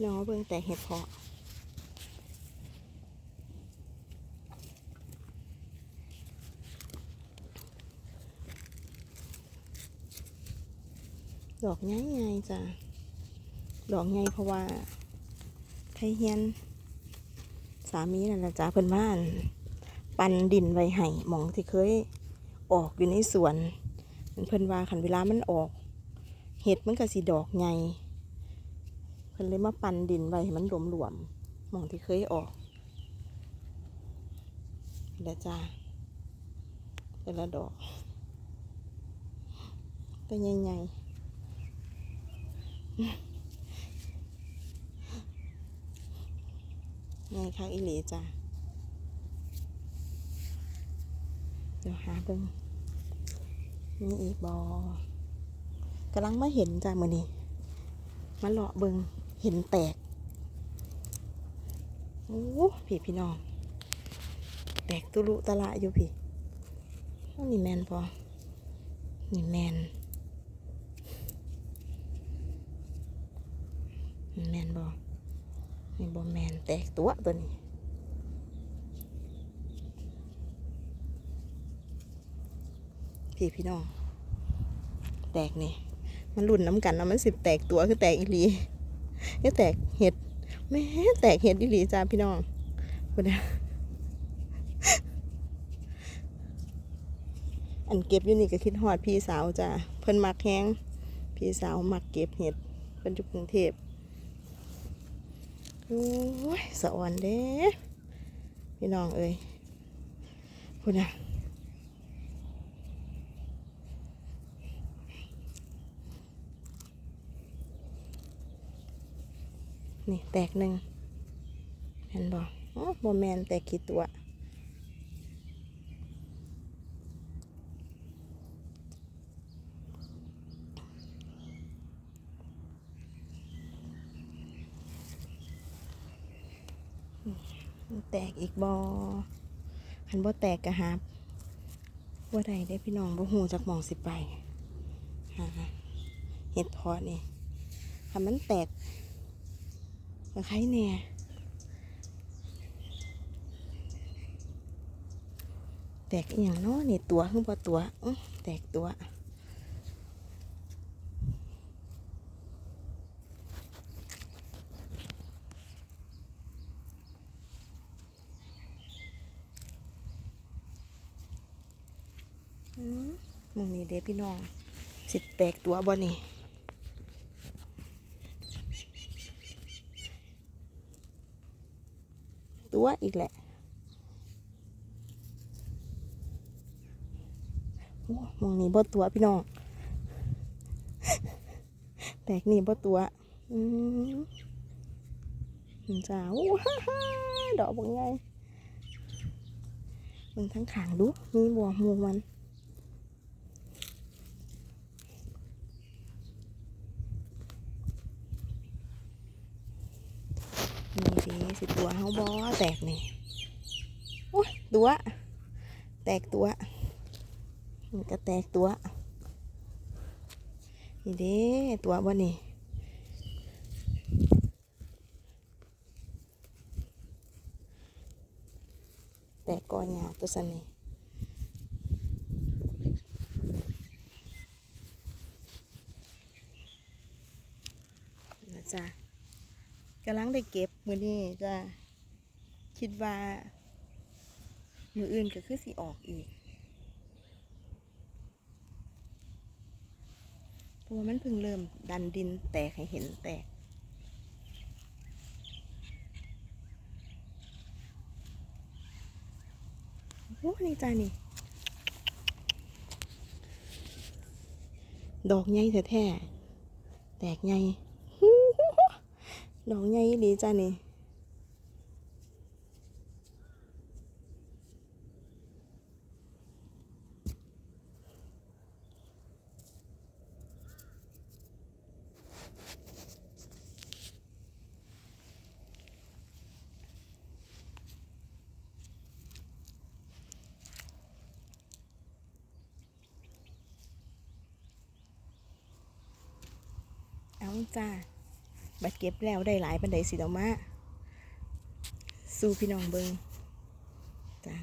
พี่น้องเบิ่งแตกเห็ดเพาะดอกใหญ่ๆจ้ะ ดอกใหญ่เพราะว่าไทเฮียน สามีนั่นแหละจ้าเพิ่นบ้าน ปันดินไว้ให้หมองที่เคยออกอยู่ในสวนเพิ่นว่าคันเวลามันออก เห็ดมันก็สิดอกใหญ่ พิ่นเลยมาปันดินไว้ให้มันหลวมๆหมองที่เคยออกเดี๋ยวจ้าแต่ละดอกตัวใหญ่ๆไงคะอีหลีจ้ะเดี๋ยวหาเบิ่งมีอีกบอกำลังมาเห็นจ้ะมือนี้มาเลาะเบิง เห็นแตกโอ้พี่พี่น้อง แตกตุลุตะละอยู่พี่นี่แมนพอนี่แมนนี่แมนบอนี่บอแมนแตกตัวตัวนี้พี่พี่น้อง แตกนี่ มันรุ่นน้ำกันเนาะมันสิบแตกตัวคือแตกอีห ลีนี่แตกเห็ดแม่แตกเห็ดอีหลีจ้าพี่น้องคนนะอันเก็บอยู่นี่ก็คิดฮอดพี่สาวจ้าเพิ่นมักแห้งพี่สาวมักเก็บเห็ดเพิ่นอยู่กรุงเทพโอ้ยสะอ่อนเด้พี่น้องเอ้ยพูดนะ นี่แตกหนึ่งเห็นบอกอ๋อบอแมนแตกกี่ตัว แตกอีกบอหันบ่แตกกะหาบ่ได้ได้พี่น้องบ่หูจักหมองสิไปเห็ดพอนี่ถ้ามันแตก ก็ไข่แน่แตกอย่างนาะนี่ตัวคือบ่ตัวแตกตัวมมึงนี่เด้พี่น้องสิแตกตัวบ่นี่ ตัวอีกแหละโอ้มึงนี่บ่ตัวพี่น้องแตกนี่บ่ตัวอืมจ้าโอ้ฮ่าฮ่าดอกบักไงมึงทั้งขางดูมีบัวมูมัน สีสิตัวเฮาบอแตกนี่โอ้ยตัว แตกตัวมันก็แตกตัวนี่เด้ตัวบ่นี่แตกก้อนหยาตัวสันนี่นะจ๊ะ กำลังได้เก็บมือนี้จ้ะคิดว่า มืออื่นก็คือสิออกอีกเพราะว่ามันเพิ่งเริ่มดันดินแตกให้เห็นแตกโอ้นี่จ้านี่ ดอกใหญ่แท้ๆแตกใหญ่ ดอกใหญ่ดีจ้านี่เอาจ้า บัดเก็บแล้วได้หลายปันไดสีดอกมะสู้พี่น้องเบิ้งจ้า